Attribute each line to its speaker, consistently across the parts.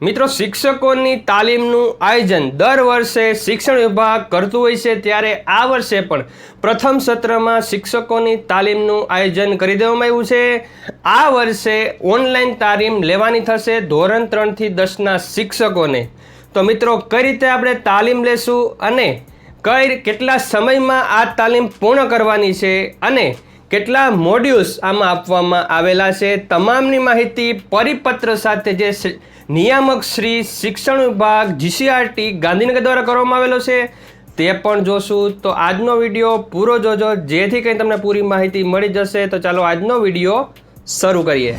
Speaker 1: મિત્રો, શિક્ષકોની તાલીમનું આયોજન દર વર્ષે શિક્ષણ વિભાગ કરતું હોય છે, ત્યારે આ વર્ષે પણ પ્રથમ સત્રમાં શિક્ષકોની તાલીમનું આયોજન કરી દેવામાં આવ્યું છે. આ વર્ષે ઓનલાઈન તાલીમ લેવાની થશે ધોરણ ત્રણથી દસના શિક્ષકોને. તો મિત્રો, કઈ રીતે આપણે તાલીમ લેશું અને કઈ કેટલા સમયમાં આ તાલીમ પૂર્ણ કરવાની છે અને કેટલા મોડ્યુલ્સ આમાં આપવામાં આવેલા છે? તમામની માહિતી પરિપત્ર સાથે જે નિયામક શ્રી શિક્ષણ વિભાગ જીસીઆરટી ગાંધીનગર દ્વારા કરવામાં આવેલો છે. તે પણ જોશું. તો આજનો વીડિયો પૂરો જોજો. જેથી કંઈ તમને પૂરી માહિતી મળી જશે. તો ચાલો આજનો વીડિયો શરૂ કરીએ.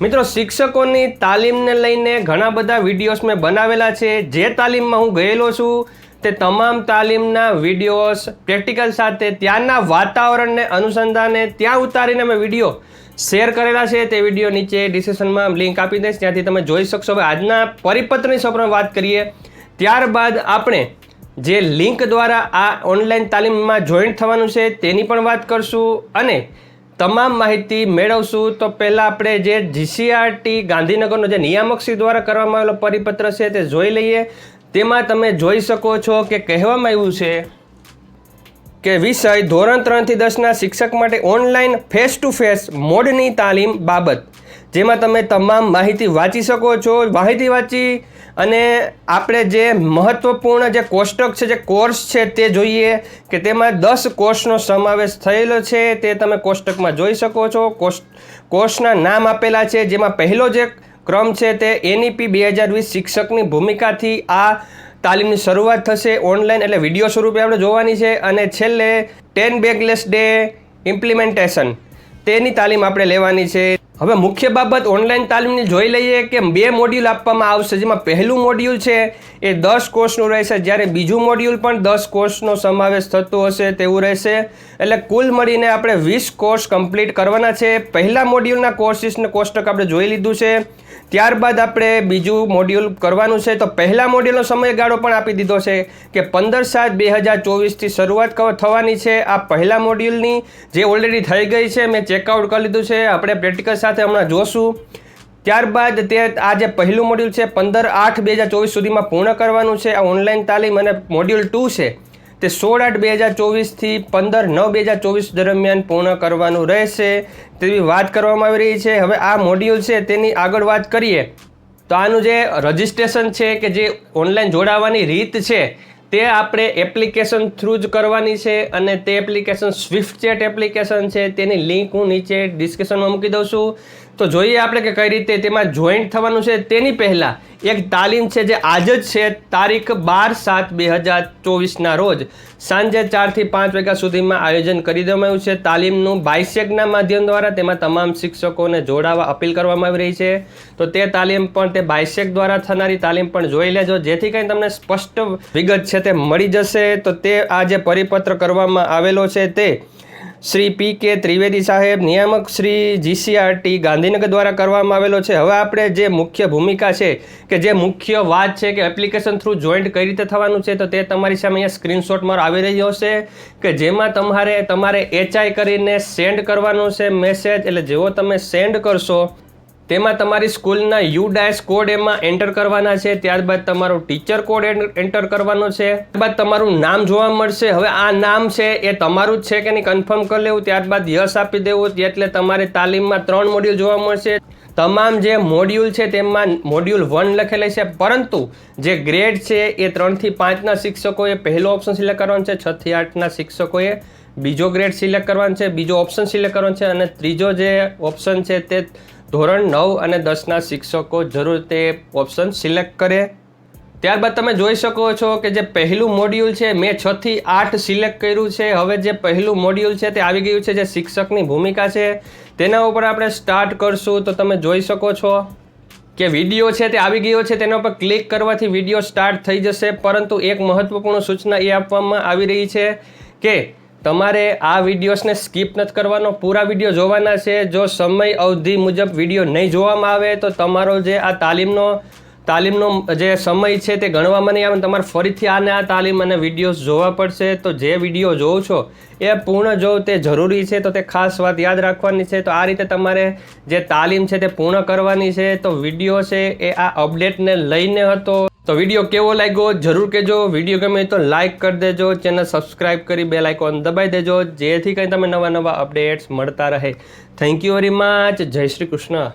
Speaker 1: મિત્રો, શિક્ષકોની તાલીમને લઈને ઘણા બધા વિડીયોઝ મેં બનાવેલા છે. જે તાલીમમાં હું ગયેલો છું તે તમામ તાલીમના વિડીયોઝ પ્રેક્ટિકલ સાથે ત્યાંના વાતાવરણને અનુસંધાને ત્યાં ઉતારીને મેં વીડિયો શેર કરેલા છે. તે વીડિયો નીચે ડિસ્ક્રિપ્શનમાં લિંક આપી દઈશ. ત્યાંથી તમે જોઈ શકશો. હવે આજના પરિપત્રની સૌપ્રથમ વાત કરીએ. ત્યારબાદ આપણે જે લિંક દ્વારા આ ઓનલાઈન તાલીમમાં જોઈન્ટ થવાનું છે તેની પણ વાત કરશું અને તમામ માહિતી મેળવશું. તો પહેલાં આપણે જે જીસીઆરટી ગાંધીનગરનો જે નિયામક શ્રી દ્વારા કરવામાં આવેલો પરિપત્ર છે તે જોઈ લઈએ. તેમાં તમે જોઈ શકો છો કે કહેવામાં આવ્યું છે કે વિષય ધોરણ ત્રણથી દસના શિક્ષક માટે ઓનલાઈન ફેસ ટુ ફેસ મોડની તાલીમ બાબત, જેમાં તમે તમામ માહિતી વાંચી શકો છો, માહિતી વાંચી અને આપણે જે મહત્ત્વપૂર્ણ જે કોષ્ટક છે, જે કોર્સ છે તે જોઈએ કે તેમાં દસ કોર્સનો સમાવેશ થયેલો છે, તે તમે કોષ્ટકમાં જોઈ શકો છો. કોર્સ કોર્સના નામ આપેલા છે, જેમાં પહેલો જે ક્રમ છે તે એનઈપી બે હજાર વીસ શિક્ષકની ભૂમિકાથી આ તાલીમની શરૂઆત થશે. ઓનલાઈન એટલે વીડિયો સ્વરૂપે આપણે જોવાની છે અને છેલ્લે ટેન બેગલેસ ડે ઇમ્પ્લિમેન્ટેશન. તેની તાલીમ આપણે લેવાની છે. હવે મુખ્ય બાબત ઓનલાઈન તાલીમની જોઈ લઈએ કે બે મોડ્યુલ આપવામાં આવશે. જેમાં પહેલું મોડ્યુલ છે એ દસ કોર્સનું રહેશે. જ્યારે બીજું મોડ્યુલ પણ દસ કોર્સનો સમાવેશ થતો હશે તેવું રહેશે. એટલે કુલ મળીને આપણે વીસ કોર્સ કમ્પ્લીટ કરવાના છે. પહેલા મોડ્યુલના કોર્સિસને કોષ્ટક આપણે જોઈ લીધું છે. ત્યારબાદ આપણે બીજું મોડ્યુલ કરવાનું છે, તો પહેલા મોડ્યુલનો સમયગાળો પણ આપી દીધો છે કે પંદર સાત બે હજાર ચોવીસથી શરૂઆત થવાની છે. આ પહેલા મોડ્યુલની જે ઓલરેડી થઈ ગઈ છે, મેં ચેકઆઉટ કરી લીધું છે. આપણે પ્રેક્ટિકલ સાથે હમણાં જોશું. ત્યારબાદ તે, આ જે પહેલું મોડ્યુલ છે, પંદર આઠ બે હજાર ચોવીસ સુધીમાં પૂર્ણ કરવાનું છે. આ ઓનલાઈન તાલીમ અને મોડ્યુલ ટુ છે. તે સોળ આઠ બે હજાર ચોવીસથી પંદર નવ બે હજાર ચોવીસ દરમિયાન પૂર્ણ કરવાનું રહેશે તેવી વાત કરવામાં આવી રહી છે. હવે આ મોડ્યુલ છે તેની આગળ વાત કરીએ તો આનું જે રજિસ્ટ્રેશન છે કે જે ઓનલાઈન જોડાવાની રીત છે તે આપણે એપ્લિકેશન થ્રુ જ કરવાની છે અને તે એપ્લિકેશન સ્વિફ્ટ ચેટ એપ્લિકેશન છે. તેની લિંક હું નીચે ડિસ્ક્રિપ્શનમાં મૂકી દઉં છું. તો જોઈએ આપણે કે કઈ રીતે તેમાં જોઈન્ટ થવાનું છે. તેની પહેલાં એક તાલીમ છે જે આજ જ છે તારીખ બાર સાત બે હજાર ચોવીસના રોજ. સાંજે ચારથી પાંચ વાગ્યા સુધીમાં આયોજન કરી દેવામાં આવ્યું છે. તાલીમનું બાયસેકના માધ્યમ દ્વારા તેમાં તમામ શિક્ષકોને જોડાવા અપીલ કરવામાં આવી રહી છે. તો તે તાલીમ પણ તે બાયસેક દ્વારા થનારી તાલીમ પણ જોઈ લેજો. જેથી કંઈ તમને સ્પષ્ટ વિગત છે તે મળી જશે. તો તે આ જે પરિપત્ર કરવામાં આવેલો છે તે શ્રી પી કે ત્રિવેદી સાહેબ, નિયામક શ્રી જીસીઆરટી ગાંધીનગર દ્વારા કરવામાં આવેલો છે. હવે આપણે જે મુખ્ય ભૂમિકા છે કે જે મુખ્ય વાત છે કે એપ્લિકેશન થ્રુ જોઈન્ટ કઈ રીતે થવાનું છે, તો તે તમારી સામે અહીંયા સ્ક્રીનશોટ મારો આવી રહ્યો છે કે જેમાં તમારે તમારે એચઆઈ કરીને સેન્ડ કરવાનું છે, મેસેજ, એટલે જેવો તમે સેન્ડ કરશો તેમાં તમારી સ્કૂલના યુ ડાયસ કોડ એમાં એન્ટર કરવાના છે, ત્યારબાદ તમારો ટીચર કોડ એન્ટર કરવાનો છે, ત્યારબાદ તમારું નામ જોવા મળશે. હવે આ નામ છે, એ તમારું જ છે કે નહીં કન્ફર્મ કરી લેવું, ત્યારબાદ યસ આપી દેવું, એટલે તમારે તાલીમમાં ત્રણ મોડ્યુલ જોવા મળશે. તમામ જે મોડ્યુલ છે, તેમાં મોડ્યુલ વન લખેલા છે, પરંતુ જે ગ્રેડ છે, એ ત્રણથી પાંચના શિક્ષકોએ પહેલો ઓપ્શન સિલેક્ટ કરવાનો છે છથી આઠના શિક્ષકોએ બીજો ગ્રેડ સિલેક્ટ કરવાનો છે, બીજો ઓપ્શન સિલેક્ટ કરવાનો છે, અને ત્રીજો જે ઓપ્શન છે, તે ધોરણ નવ અને દસના શિક્ષકો જરૂર તે ઓપ્શન સિલેક્ટ કરે. ત્યારબાદ તમે જોઈ શકો છો કે જે પહેલું મોડ્યુલ છે, મેં છ થી આઠ સિલેક્ટ કર્યું છે. હવે જે પહેલું મોડ્યુલ છે તે આવી ગયું છે, જે શિક્ષકની ભૂમિકા છે. તેના ઉપર આપણે સ્ટાર્ટ કરશું. તો તમે જોઈ શકો છો કે વીડિયો છે તે આવી ગયો છે. તેના ઉપર ક્લિક કરવાથી વીડિયો સ્ટાર્ટ થઈ જશે. પરંતુ એક મહત્વપૂર્ણ સૂચના એ આપવામાં આવી રહી છે કે તમારે આ વિડીયોસને સ્કીપ નથી કરવાનો. પૂરા વીડિયો જોવાના છે. જો સમય અવધિ મુજબ વીડિયો નહીં જોવામાં આવે, તો તમારો જે આ તાલીમનો તાલીમનો જે સમય છે તે ગણવામાં નહીં આવે. તમારે ફરીથી આને આ તાલીમ અને વિડીયોઝ જોવા પડશે. તો જે વીડિયો જોઉં છો, એ પૂર્ણ જોવું તે જરૂરી છે. તો તે ખાસ વાત યાદ રાખવાની છે. તો આ રીતે તમારે જે તાલીમ છે તે પૂર્ણ કરવાની છે. તો વીડિયો છે એ આ અપડેટને લઈને હતો. તો વીડિયો કેવો લાગ્યો? જરૂર કહેજો. વીડિયો ગમે તો લાઇક કરી દેજો. ચેનલ સબસ્ક્રાઇબ કરી બે લાઇકોન દબાઈ દેજો. જેથી કંઈ તમે નવા નવા અપડેટ્સ મળતા રહે. થેન્ક યુ વેરી મચ જય શ્રી કૃષ્ણ.